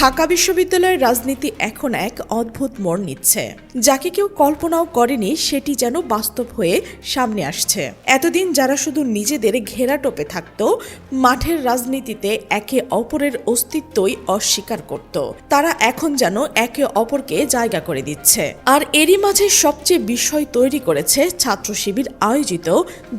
ঢাকা বিশ্ববিদ্যালয়ের রাজনীতি এখন এক অদ্ভুত মোড় নিচ্ছে। যাকে কেউ কল্পনাও করেনি সেটি যেন বাস্তব হয়ে সামনে আসছে। এতদিন যারা শুধু নিজেদের ঘেরা টোপে থাকতো, মাঠের রাজনীতিতে একে অপরের অস্তিত্বই অস্বীকার করত। তারা এখন যেন একে অপরকে জায়গা করে দিচ্ছে। আর এরই মাঝে সবচেয়ে বিষয় তৈরি করেছে ছাত্র শিবির আয়োজিত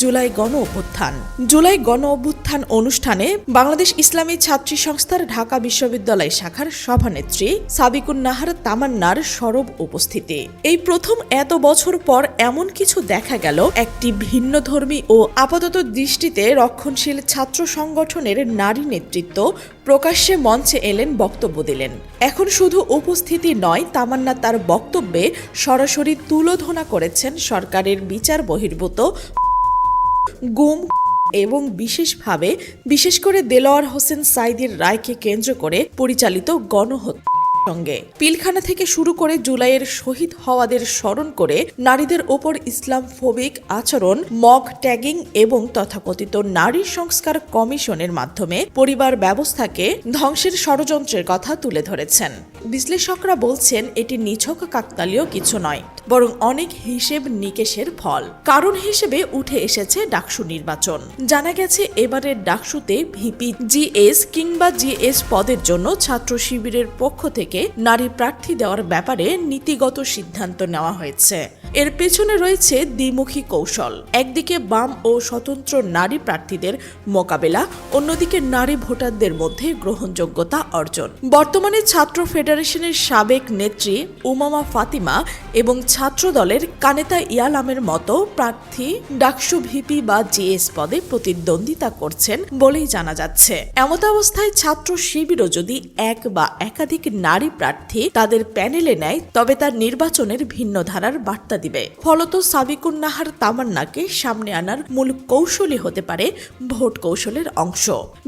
জুলাই গণ অভ্যুত্থান। জুলাই গণ অভ্যুত্থান অনুষ্ঠানে বাংলাদেশ ইসলামী ছাত্রী সংস্থার ঢাকা বিশ্ববিদ্যালয় শাখার সভানেত্রী সাবিকুন নাহার তামান্নার সরব উপস্থিতি। এই প্রথম এত বছর পর এমন কিছু দেখা গেল, একটি ভিন্নধর্মী ও আপাতত দৃষ্টিতে রক্ষণশীল ছাত্র সংগঠনের নারী নেতৃত্ব প্রকাশ্যে মঞ্চে এলেন বক্তব্য দিলেন। এখন শুধু উপস্থিতি নয়, তামান্না তার বক্তব্যে সরাসরি তুলোধনা করেছেন সরকারের বিচার বহির্ভূত গুম এবং বিশেষভাবে বিশেষ করে দেলোয়ার হোসেন সাইদির রায়কে কেন্দ্র করে পরিচালিত গণহত্যা সঙ্গে। পিলখানা থেকে শুরু করে জুলাইয়ের শহীদ হওয়াদের স্মরণ করে নারীদের ওপর ইসলাম ফোবিক আচরণ, মগ ট্যাগিং এবং তথাকথিত নারী সংস্কার কমিশনের মাধ্যমে পরিবার ব্যবস্থাকে ধ্বংসের ষড়যন্ত্রের কথা তুলে ধরেছেন। বিশ্লেষকরা বলছেন, এটি নিছক কাকতালীয় কিছু নয়। বরং অনেক হিসেব নিকেশের ফল। কারণ হিসেবে উঠে এসেছে ডাকসু নির্বাচন। জানা গেছে এবারের ডাকসুতে ভিপি, জিএস কিংবা জিএস পদের জন্য ছাত্র শিবিরের পক্ষ থেকে নারী প্রার্থী দেওয়ার ব্যাপারে নীতিগত সিদ্ধান্ত নেওয়া হয়েছে। এর পেছনে রয়েছে দ্বিমুখী কৌশল। একদিকে বাম ও স্বতন্ত্র নারী প্রার্থীদের মোকাবেলা, অন্যদিকে নারী ভোটারদের মধ্যে গ্রহণযোগ্যতা অর্জন। বর্তমানে ছাত্র ফেডারেশনের সাবেক নেত্রী উমামা ফাতিমা এবং ছাত্র দলের কানেতা ইয়ালামের মতো প্রার্থী ডাকসু ভিপি বা জিএস পদে প্রতিদ্বন্দ্বিতা করছেন বলেই জানা যাচ্ছে। এমতাবস্থায় ছাত্র শিবিরও যদি এক বা একাধিক নারী প্রার্থী তাদের প্যানেলে নেয়, তবে তার নির্বাচনের ভিন্ন ধারার বার্তা দিবে। ফলত সাবিকুন নাহার তামান্নাকে সামনে আনার মূল কৌশলই হতে পারে ভোট কৌশলের অংশ।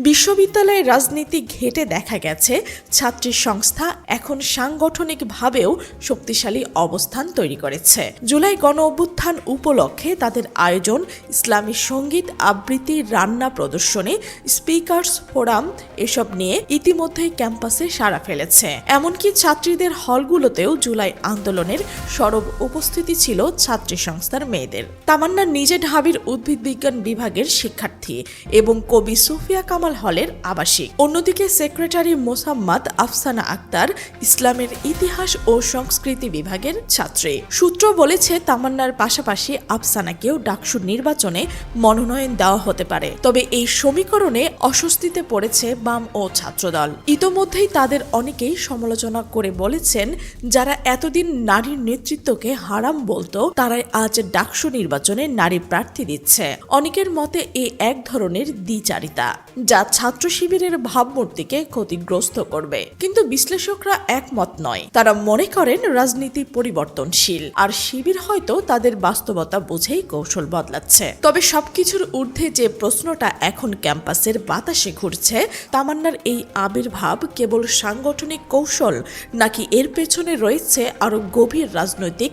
বিশ্ববিদ্যালয়ের রাজনীতি ঘেটে দেখা গেছে, ছাত্রী সংস্থা এখন সাংগঠনিকভাবেও শক্তিশালী অবস্থান তৈরি করেছে। জুলাই গণ অভ্যুত্থান উপলক্ষে তাদের আয়োজন ইসলামী সংগীত আবৃত্তি রান্না প্রদর্শনী, স্পিকার্স ফোরাম এসব নিয়ে ইতিমধ্যেই ক্যাম্পাসে সাড়া ফেলেছে। এমনকি ছাত্রীদের হলগুলোতেও জুলাই আন্দোলনের সরব উপস্থিতি ছিল ছাত্রী সংস্থার মেয়েদের। তামান্না নিজে ঢাবির উদ্ভিদ বিজ্ঞান বিভাগের শিক্ষার্থী এবং কবি সুফিয়া কামাল হলের আবাসিক। অন্যদিকে সেক্রেটারি মোসাম্মদ আফসানা আক্তার ইসলামের ইতিহাস ও সংস্কৃতি বিভাগের ছাত্রী। সূত্র বলেছে, তামান্নার পাশাপাশি আফসানাকেও ডাকসু নির্বাচনে মনোনয়ন দেওয়া হতে পারে। তবে এই সমীকরণে অস্বস্তিতে পড়েছে বাম ও ছাত্রদল। ইতোমধ্যেই তাদের অনেকেই সমালোচনা করে বলেছেন, যারা এতদিন নারীর নেতৃত্বকে হারাম বলতো, তারাই আজ ডাকসু নির্বাচনে নারী প্রার্থী দিচ্ছে। অনেকের মতে এই এক ধরনের দ্বিচারিতা, যা ছাত্র শিবিরের ভাবমূর্তিকে ক্ষতিগ্রস্ত করবে। কিন্তু বিশ্লেষকরা একমত নয়। তারা মনে করেন রাজনীতি পরিবর্তনশীল, আর শিবির হয়তো তাদের বাস্তবতা বুঝেই কৌশল বদলাচ্ছে। তবে সবকিছুর ঊর্ধ্বে যে প্রশ্নটা এখন ক্যাম্পাসের বাতাসে ঘুরছে, তামান্নার এই আবির্ভাব কেবল সাংগঠনিক কৌশল, নাকি এর পেছনে রয়েছে আরও গভীর রাজনৈতিক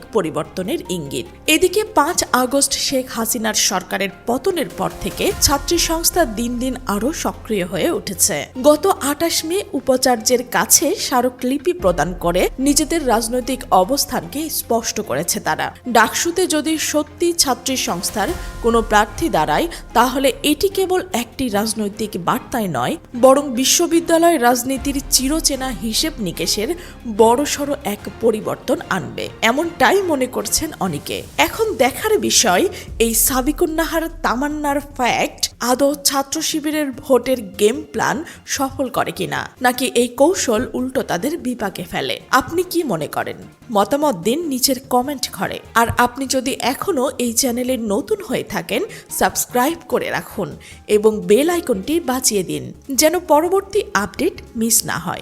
পরিবর্তনের ইঙ্গিত। এদিকে পাঁচ আগস্ট শেখ হাসিনার সরকারের পতনের পর থেকে ছাত্রী সংস্থা দিন দিন আরও সক্রিয় হয়ে উঠেছে। গত আটাশ মে উপাচার্যের কাছে স্মারকলিপি প্রদান করে নিজেদের রাজনৈতিক অবস্থানকে স্পষ্ট করেছে তারা। ডাকসুতে যদি সত্যি ছাত্রী সংস্থার কোনো প্রার্থী দাঁড়ায়, তাহলে এটি কেবল একটি রাজনৈতিক বার্তায় নয়, বরং বিশ্ববিদ্যালয় রাজনীতির চিরচেনা হিসেব নিকেশের বড়সড় এক পরিবর্তন আনবে। এমনটাই মনে করছেন অনেকে। এখন দেখার বিষয়, এই সাবিকুন্নাহার তামান্নার ফ্যাক্ট আদৌ ছাত্র শিবিরের ভোটের গেম প্ল্যান সফল করে কিনা, নাকি এই কৌশল উল্টো তাদের বিপাকে ফেলে? আপনি কি মনে করেন? মতামত দিন নিচের কমেন্ট ঘরে। আর আপনি যদি এখনও এই চ্যানেলে নতুন হয়ে থাকেন সাবস্ক্রাইব করে রাখুন এবং বেল আইকনটি বাঁচিয়ে দিন, যেন পরবর্তী আপডেট মিস না হয়।